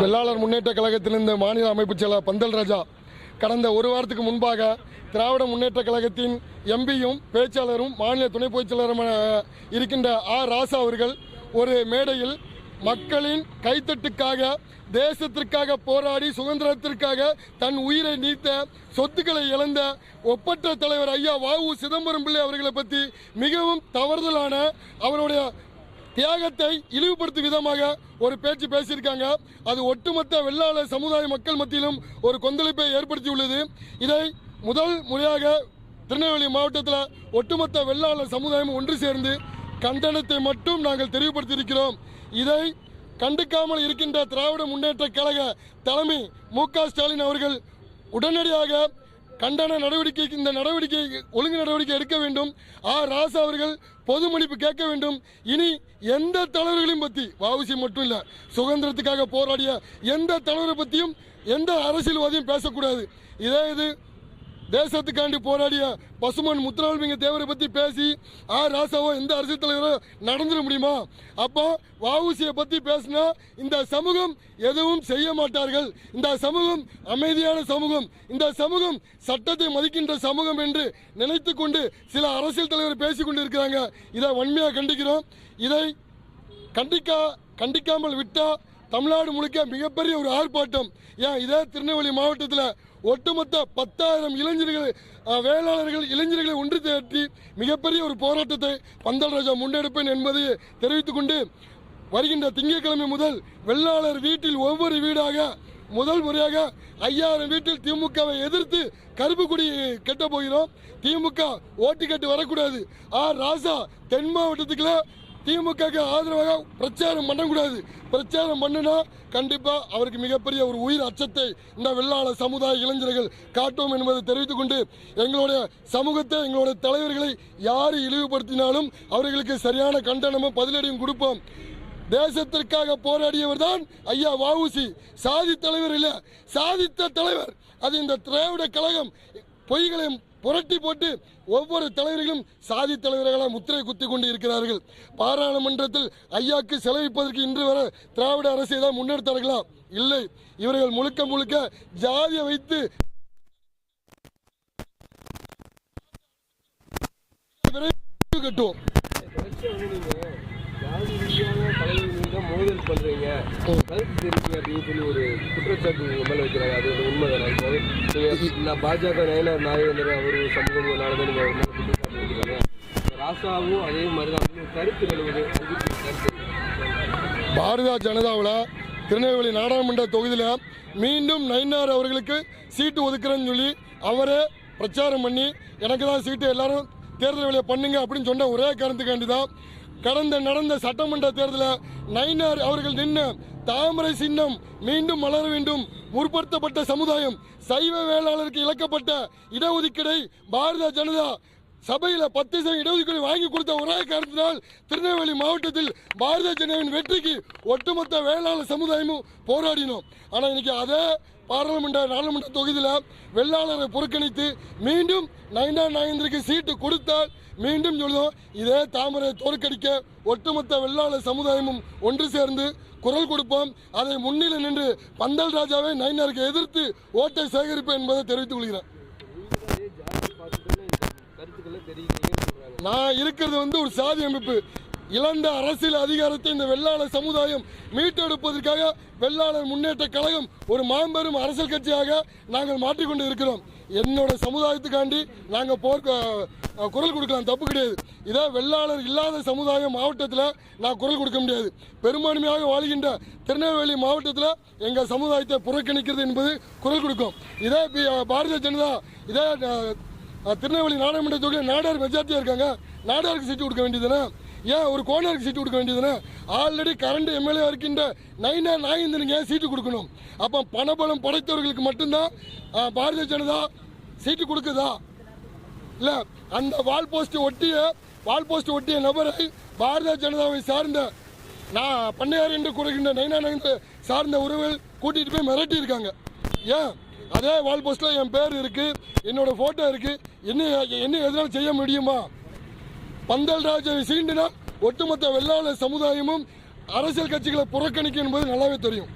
வெள்ளாளர் முன்னேற்ற கழகத்திலிருந்து மாநில அமைப்பு செயலர் பந்தல் ராஜா கடந்த ஒரு வாரத்துக்கு முன்பாக திராவிட முன்னேற்ற கழகத்தின் எம்பியும் பேச்சாளரும் மாநில துணை பொதுச்செயலருமான இருக்கின்ற ஆர் ராசா அவர்கள் ஒரு மேடையில் மக்களின் கைத்தட்டுக்காக தேசத்திற்காக போராடி சுதந்திரத்திற்காக தன் உயிரை நீத்த சொத்துக்களை இழந்த ஒப்பற்ற தலைவர் ஐயா வாவு சிதம்பரம் பிள்ளை அவர்களை பற்றி மிகவும் தவறுதலான அவருடைய தியாகத்தை இழிவுபடுத்தும் விதமாக ஒரு பேச்சு பேசியிருக்காங்க. அது ஒட்டுமொத்த வெள்ளாளர் சமுதாய மக்கள் மத்தியிலும் ஒரு கொந்தளிப்பை ஏற்படுத்தியுள்ளது. இதை முதல் முறையாக திருநெல்வேலி மாவட்டத்தில் ஒட்டுமொத்த வெள்ளாளர் சமுதாயம் ஒன்று சேர்ந்து கண்டனத்தை மட்டும் நாங்கள் தெரிவுபடுத்தியிருக்கிறோம் இதை கண்டுக்காமல் இருக்கின்ற திராவிட முன்னேற்ற கழக தலைமை மு க ஸ்டாலின் அவர்கள் உடனடியாக கண்டன நடவடிக்கை இந்த நடவடிக்கை ஒழுங்கு நடவடிக்கை எடுக்க வேண்டும். ஆர் ராசா அவர்கள் பொது மன்னிப்பு கேட்க வேண்டும். இனி எந்த தலைவர்களையும் பற்றி வாவுசி மட்டும் இல்லை சுதந்திரத்துக்காக போராடிய எந்த தலைவரை பற்றியும் எந்த அரசியல்வாதியும் பேசக்கூடாது. இதே இது தேசத்துக்காண்டி போராடிய பசுமன் முத்துராமலிங்க தேவரை பற்றி பேசி ஆர் ராசாவோ எந்த அரசியல் தலைவரோ நடந்துட முடியுமா? அப்போ வவுசியை பற்றி பேசினா இந்த சமூகம் எதுவும் செய்ய மாட்டார்கள். இந்த சமூகம் அமைதியான சமூகம். இந்த சமூகம் சட்டத்தை மதிக்கின்ற சமூகம் என்று நினைத்து கொண்டு சில அரசியல் தலைவர் பேசி கொண்டு இருக்கிறாங்க இதை வன்மையாக கண்டிக்கிறோம். இதை கண்டிக்கா கண்டிக்காமல் விட்டால் தமிழ்நாடு முழுக்க மிகப்பெரிய ஒரு ஆர்ப்பாட்டம். ஏன் இதே திருநெல்வேலி மாவட்டத்தில் ஒட்டுமொத்த பத்தாயிரம் இளைஞர்கள் வேளாளர்கள் இளைஞர்களை ஒன்று திரட்டி மிகப்பெரிய ஒரு போராட்டத்தை பந்தல் ராஜா முன்னெடுப்பேன் என்பதை தெரிவித்துக் கொண்டு வருகின்ற திங்கட்கிழமை முதல் வெள்ளாளர் வீட்டில் ஒவ்வொரு வீடாக முதல் முறையாக ஐயாயிரம் வீட்டில் திமுகவை எதிர்த்து கருப்பு கொடி கட்ட போகிறோம். திமுக ஓட்டு கட்டு வரக்கூடாது. ஆர் ராசா தென் மாவட்டத்துக்குள்ள திமுகக்கு ஆதரவாக பிரச்சாரம் பண்ணக்கூடாது. பிரச்சாரம் பண்ணுனா கண்டிப்பாக அவருக்கு மிகப்பெரிய ஒரு உயிர் அச்சத்தை இந்த வெள்ளாள சமுதாய இளைஞர்கள் காட்டும் என்பதை தெரிவித்துக் கொண்டு எங்களுடைய சமூகத்தை எங்களுடைய தலைவர்களை யார் இழிவுபடுத்தினாலும் அவர்களுக்கு சரியான கண்டனமும் பதிலடியும் கொடுப்போம். தேசத்திற்காக போராடியவர் தான் ஐயா வாவுசி சாதி தலைவர் இல்லை சாதித்த தலைவர். அது இந்த திராவிட கழகம் பொய்களையும் புரட்டி போட்டு ஒவ்வொரு தலைவர்களும் சாதி தலைவர்களாக முத்திரை குத்தி கொண்டு இருக்கிறார்கள் பாராளுமன்றத்தில் ஐயாக்கு செலவிப்பதற்கு இன்று வர திராவிட அரசை தான் முன்னெடுத்தார்களா? இல்லை. இவர்கள் முழுக்க முழுக்க ஜாதியை வைத்து கட்டுவோம் மோதல் பண்றீங்க. கருத்து தெரிவிங்க அப்படின்னு சொல்லி ஒரு குற்றச்சாட்டு உங்க மேல வைக்கிறாங்க. அது இப்போ நீங்க நான் பாஜக நயனார் நாகேந்திரன் அவர் சமூகம் நடந்து நீங்க அவர் மேல குற்றச்சாட்டு வைக்கிறாங்க இப்ப ராசாவும் அதே மாதிரி தான். நிலவுது. கருத்து பாரதிய ஜனதாவில் திருநெல்வேலி நாடாளுமன்ற தொகுதியில் மீண்டும் நயினார் அவர்களுக்கு சீட்டு ஒதுக்குறேன்னு சொல்லி அவரே பிரச்சாரம் பண்ணி எனக்கு தான் சீட்டு எல்லாரும் தேர்தல் வேலையை பண்ணுங்க அப்படின்னு சொன்ன ஒரே காரணத்துக்காண்டி தான் கடந்த நடந்த சட்டமன்ற தேர்தலில் நயினார் அவர்கள் நின்று தாமரை சின்னம் மீண்டும் மலர வேண்டும். முற்படுத்தப்பட்ட சமுதாயம் சைவ வேளாளருக்கு இழக்கப்பட்ட இடஒதுக்கீடை பாரதிய ஜனதா சபையில் பத்து சதவீத இடஒதுக்கீடு வாங்கி கொடுத்த ஒரே காரணத்தினால் திருநெல்வேலி மாவட்டத்தில் பாரதிய ஜனதாவின் வெற்றிக்கு ஒட்டுமொத்த வேளாளர் சமுதாயமும் போராடினோம். ஆனால் இன்னைக்கு அதே பாராளுமன்ற நாடாளுமன்ற தொகுதியில் வெள்ளாளரை புறக்கணித்து மீண்டும் நயனா நாயந்திரிக்கு சீட்டு கொடுத்தால் மீண்டும் சொல்லுவோம் இதே தாமரை தோற்கடிக்க ஒட்டுமொத்த வெள்ளாளர் சமுதாயமும் ஒன்று சேர்ந்து குரல் கொடுப்போம். அதை முன்னிலை நின்று பந்தல் ராஜாவை நயனாருக்கு எதிர்த்து ஓட்டை சேகரிப்பேன் என்பதை தெரிவித்துக் கொள்கிறேன். நான் இருக்கிறது வந்து ஒரு சாதி அமைப்பு. இழந்த அரசியல் அதிகாரத்தை இந்த வெள்ளாளர் சமுதாயம் மீட்டெடுப்பதற்காக வெள்ளாளர் முன்னேற்ற கழகம் ஒரு மாபெரும் அரசியல் கட்சியாக நாங்கள் மாற்றிக்கொண்டு இருக்கிறோம். என்னோட சமுதாயத்துக்காண்டி நாங்கள் போர் குரல் கொடுக்கலாம். தப்பு கிடையாது. இதே வெள்ளாளர் இல்லாத சமுதாயம் மாவட்டத்தில் நான் குரல் கொடுக்க முடியாது. பெரும்பான்மையாக வாழ்கின்ற திருநெல்வேலி மாவட்டத்தில் எங்கள் சமுதாயத்தை புறக்கணிக்கிறது என்பது குரல் கொடுக்கும். இதே பி- பாரதிய ஜனதா இதே திருநெல்வேலி நாடாளுமன்ற தொகுதியில் நாடார் மெஜாரிட்டியாக இருக்காங்க. நாடாருக்கு சீட்டு கொடுக்க வேண்டியதுன்னா ஏன் ஒரு கோனாருக்கு சீட்டு கொடுக்க வேண்டியதுன்னா ஆல்ரெடி கரண்ட் எம்எல்ஏ இருக்கின்ற நைனா நாயந்தனுக்கு ஏன் சீட்டு கொடுக்கணும்? அப்போ பணபலம் படைத்தவர்களுக்கு மட்டும்தான் பாரதிய ஜனதா சீட்டு கொடுக்குதா? இல்லை அந்த வால் போஸ்ட் ஒட்டிய வால் போஸ்ட் ஒட்டிய நபரை பாரதிய ஜனதாவை சார்ந்த நான் பண்ணையார் என்று கூறுகின்ற நைனா நகர்ந்து சார்ந்த உறவுகள் கூட்டிகிட்டு போய் மிரட்டியிருக்காங்க. ஏன்? அதே வால் போஸ்ட்டில் என் பேர் இருக்குது என்னோடய ஃபோட்டோ இருக்குது என்ன என்ன எதனால் செய்ய முடியுமா? பந்தல் ராஜாவை சீண்டினால் ஒட்டுமொத்த வெள்ளாளர் சமுதாயமும் அரசியல் கட்சிகளை புறக்கணிக்கும் என்பது நல்லாவே தெரியும்.